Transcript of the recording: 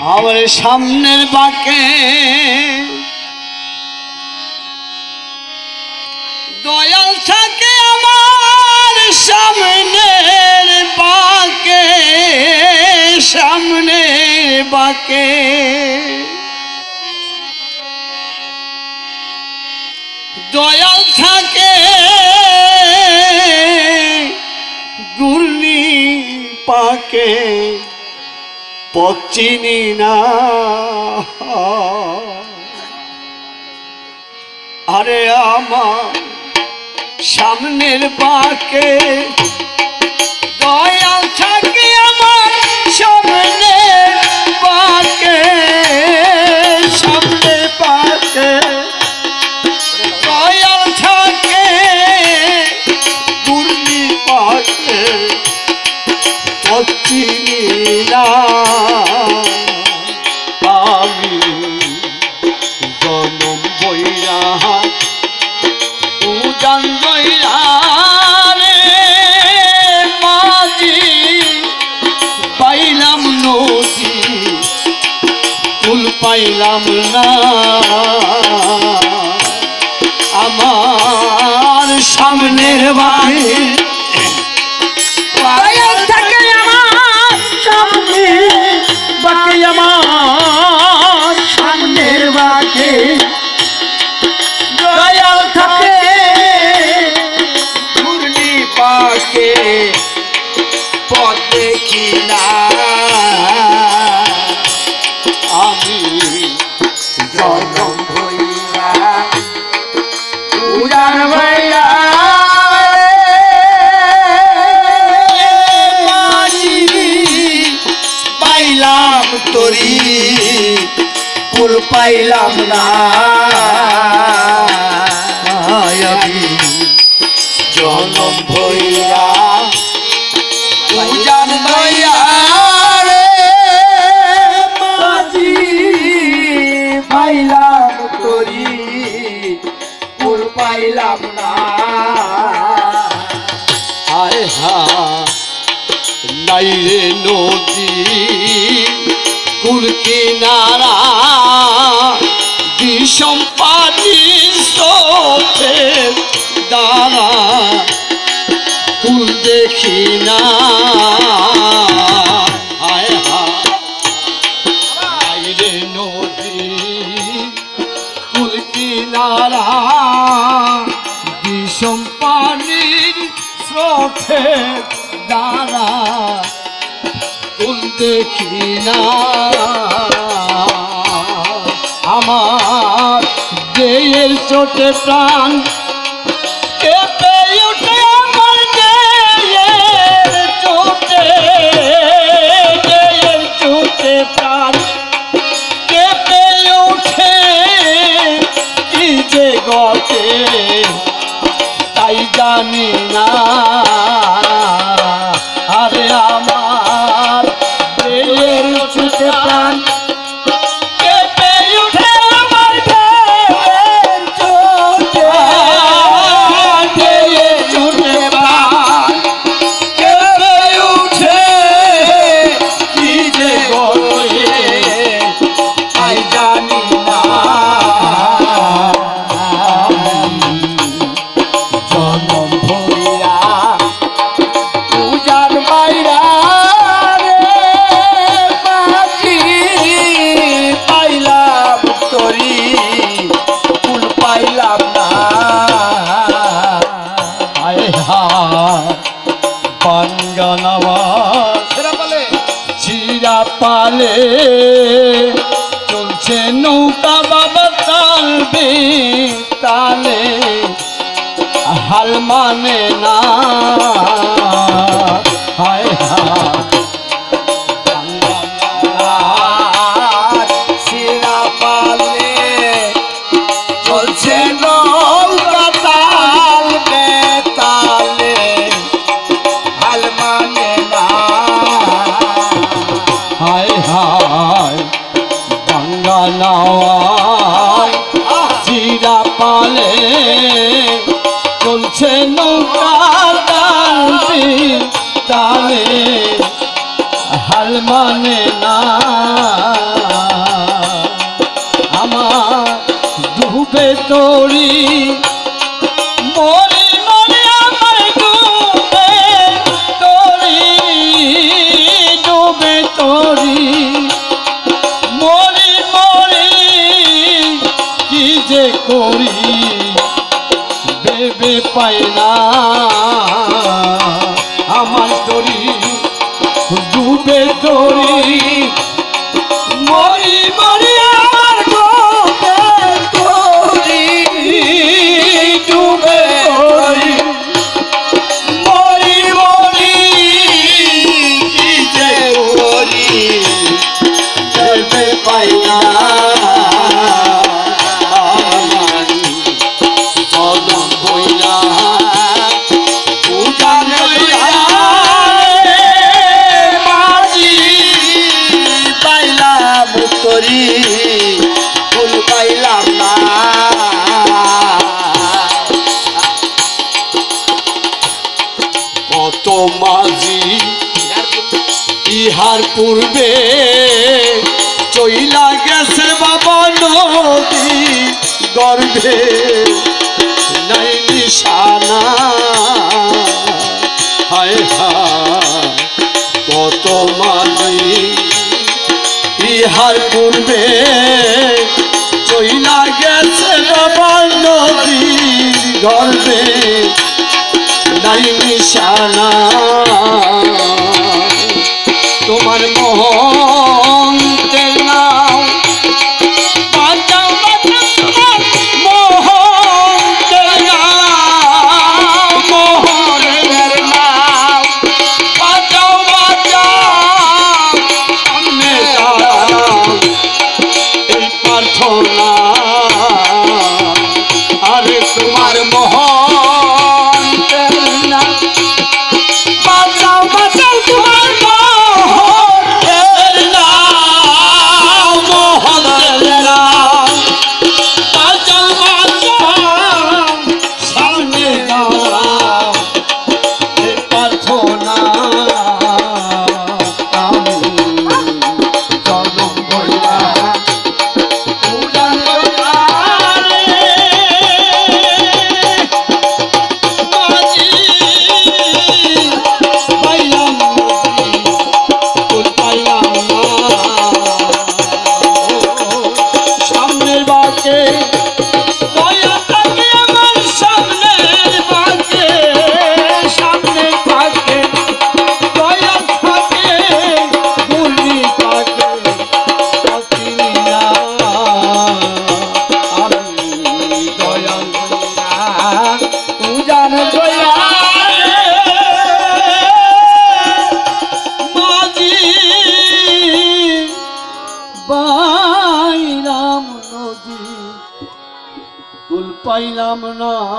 আমার সামনের বাঁকে দয়াল থাকে আমার সামনের বাঁকে সামনের বাঁকে। দয়াল থাকে গুর্নি পাকে। পচিনি না। আরে আমার সামনের বাঁকে পাইলাম না। উজান ভাইয়া পাইলাম তরি কুল পাইলাম না। জনম ভইয়া নাই রে নদী, কুল কিনারা, বিষম পানি স্রোতের দ্বারা কুল দেখি না। হায় হায় রে নদী, কুল কিনারা, বিষম পানির দ্বারা কুল দেখি না আমার দেয়ের চোটে প্রাণ কেঁপে উঠে চিরা পালে চলছে নৌকা বাবা তালবে তালে হাল মানে না। নাওয়ায় চিরা পালে চলছে নৌকা তালবে তালে হাল মানে না। পায় না। ইহার পূর্বে চইলা গেছে বাবা নদী গর্ভে। নাই নিশানা। হায় হায়, কত মাঝি ইহার পূর্বে চইলা গেছে বাবা নদী গর্ভে। নাই নিশানা। રામના